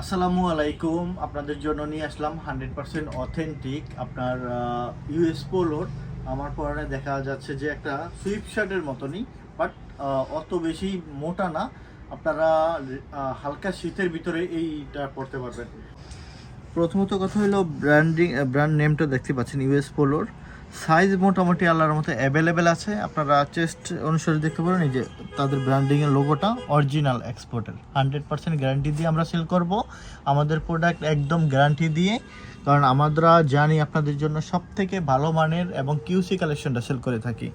আসসালামু আলাইকুম। আপনাদের জন্য নিয়ে আসলাম হান্ড্রেড পার্সেন্ট অথেন্টিক আপনার ইউএস পোলোর। আমার পরনে দেখা যাচ্ছে যে একটা সুইপ শার্টের মতনই, বাট অত বেশি মোটা না। আপনারা হালকা শীতের ভিতরে এইটা পরতে পারবেন। প্রথমত কথা হলো ব্র্যান্ডিং ব্র্যান্ড নেমটা দেখতে পাচ্ছেন ইউএস পোলোর। সাইজ মোটামুটি আল্লাহর মতো অ্যাভেলেবেল আছে। আপনারা চেস্ট অনুসারে দেখতে পারেন, এই যে তাদের ব্র্যান্ডিংয়ের লোগোটা অরিজিনাল এক্সপোর্টের হান্ড্রেড পার্সেন্ট গ্যারান্টি দিয়ে আমরা সেল করব। আমাদের প্রোডাক্ট একদম গ্যারান্টি দিয়ে। কারণ আমরা জানি আপনাদের জন্য সব থেকে ভালো মানের এবং কিউসি কালেকশনটা সেল করে থাকি।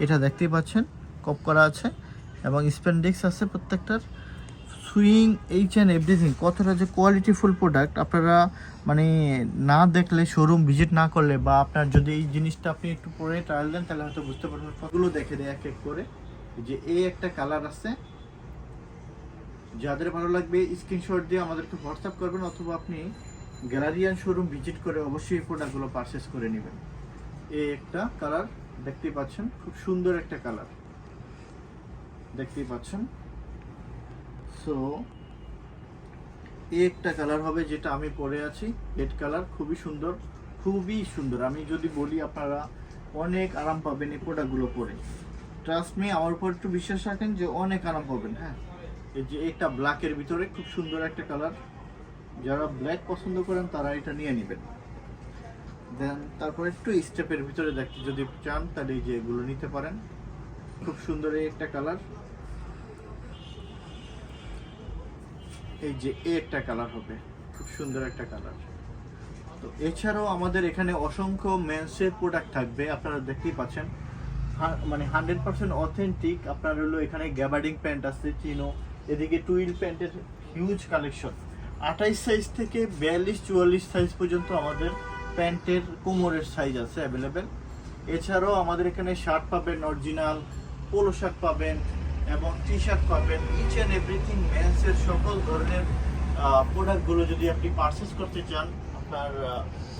এটা দেখতেই পাচ্ছেন কপ করা আছে এবং স্পেন্ডিক্স আছে প্রত্যেকটার। সুইং এইচ অ্যান্ড এভরিথিং কতটা যে কোয়ালিটিফুল প্রোডাক্ট আপনারা মানে না দেখলে শোরুম ভিজিট না করলে বা আপনার যদি এই জিনিসটা আপনি একটু পরে ট্রায়াল দেন, তাহলে হয়তো বুঝতে পারবেন কতগুলো দেখে দেয় এক এক করে। যে এই একটা কালার আছে, যাদের ভালো লাগবে স্ক্রিনশট দিয়ে আমাদেরকে হোয়াটসঅ্যাপ করবেন, অথবা আপনি গ্যালারিয়ান শোরুম ভিজিট করে অবশ্যই এই প্রোডাক্টগুলো পারচেস করে নেবেন। এই একটা কালার দেখতেই পাচ্ছেন, খুব সুন্দর একটা কালার দেখতেই পাচ্ছেন। সো এই একটা কালার হবে যেটা আমি পরে আছি। রেড কালার খুবই সুন্দর খুবই সুন্দর। আমি যদি বলি আপনারা অনেক আরাম পাবেন এই প্রোডাক্টগুলো পরে। ট্রাস্ট মি আমার উপর একটু বিশ্বাস রাখেন যে অনেক আরাম পাবেন হ্যাঁ? এই যে একটা ব্ল্যাকের ভিতরে খুব সুন্দর একটা কালার যারা ব্ল্যাক পছন্দ করেন, তারা এটা নিয়ে নেবেন। দেন তারপর একটু স্টেপের ভিতরে দেখতে যদি চান তাহলে এই যে এগুলো নিতে পারেন। খুব সুন্দর একটা কালার এই যে এ একটা কালার হবে, খুব সুন্দর একটা কালার তো এছাড়াও আমাদের এখানে অসংখ্য মেন্সের প্রোডাক্ট থাকবে, আপনারা দেখতেই পাচ্ছেন। মানে হান্ড্রেড পার্সেন্ট অথেন্টিক আপনার হলো এখানে গ্যাবার্ডিং প্যান্ট আছে, চিনো। এদিকে টুইল প্যান্টের হিউজ কালেকশন আঠাইশ সাইজ থেকে বিয়াল্লিশ, চুয়াল্লিশ সাইজ পর্যন্ত আমাদের প্যান্টের কোমরের সাইজ আছে অ্যাভেলেবেল এছাড়াও আমাদের এখানে শার্ট পাবেন অরিজিনাল পোলো শার্ট পাবেন এবং টি শার্ট পাবেন ইচ অ্যান্ড এভরিথিং মেন্সের সকল ধরনের প্রোডাক্টগুলো যদি আপনি পারচেস করতে চান, আপনার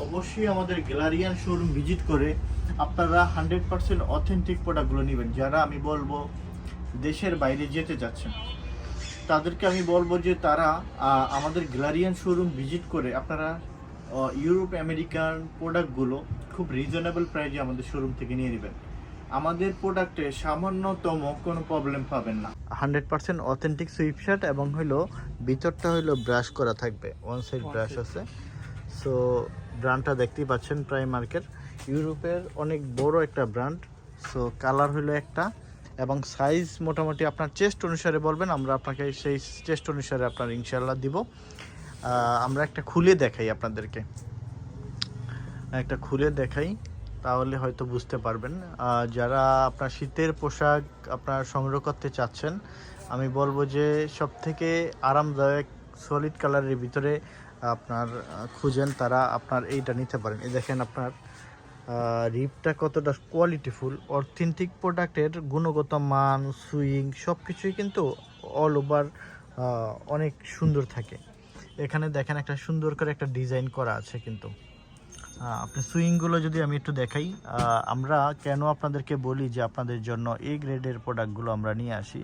অবশ্যই আমাদের গ্যালারিয়ান শোরুম ভিজিট করে আপনারা হান্ড্রেড পার্সেন্ট অথেন্টিক প্রোডাক্টগুলো নেবেন। যারা আমি বলব দেশের বাইরে যেতে যাচ্ছেন, তাদেরকে আমি বলব যে তারা আমাদের গ্যালারিয়ান শোরুম ভিজিট করে আপনারা ইউরোপ আমেরিকান প্রোডাক্টগুলো খুব রিজনেবল প্রাইজে আমাদের শোরুম থেকে নিয়ে নেবেন। আমাদের প্রোডাক্টে সামান্যতম কোনো প্রবলেম পাবেন না। Hundred percent authentic sweat shirt এবং হইল ভিতরটা হইল ব্রাশ করা থাকবে। ওয়ান সাইড ব্রাশ আছে। সো ব্র্যান্ডটা দেখতেই পাচ্ছেন প্রাইমার্কের ইউরোপের অনেক বড় একটা ব্র্যান্ড সো কালার হলো একটা। এবং সাইজ মোটামুটি আপনার চেস্ট অনুসারে বলবেন আমরা আপনাকে সেই চেস্ট অনুসারে আপনার ইনশাল্লাহ দিব। আমরা একটা খুলে দেখাই আপনাদেরকে। একটা খুলে দেখাই। তাহলে হয়তো বুঝতে পারবেন। যারা আপনার শীতের পোশাক আপনার সংগ্রহ করতে চাচ্ছেন, আমি বলব যে সব থেকে আরামদায়ক সলিড কালারের ভিতরে আপনার খুঁজেন, তারা আপনার এইটা নিতে পারেন। এই দেখেন আপনার রিপটা কতটা কোয়ালিটিফুল অথেন্টিক প্রোডাক্টের গুণগত মান সুইং সব কিছুই কিন্তু অল ওভার অনেক সুন্দর থাকে। এখানে দেখেন একটা সুন্দর করে একটা ডিজাইন করা আছে কিন্তু। আপনি সুইংগুলো যদি আমি একটু দেখাই আমরা কেন আপনাদেরকে বলি যে আপনাদের জন্য এ গ্রেডের প্রোডাক্টগুলো আমরা নিয়ে আসি?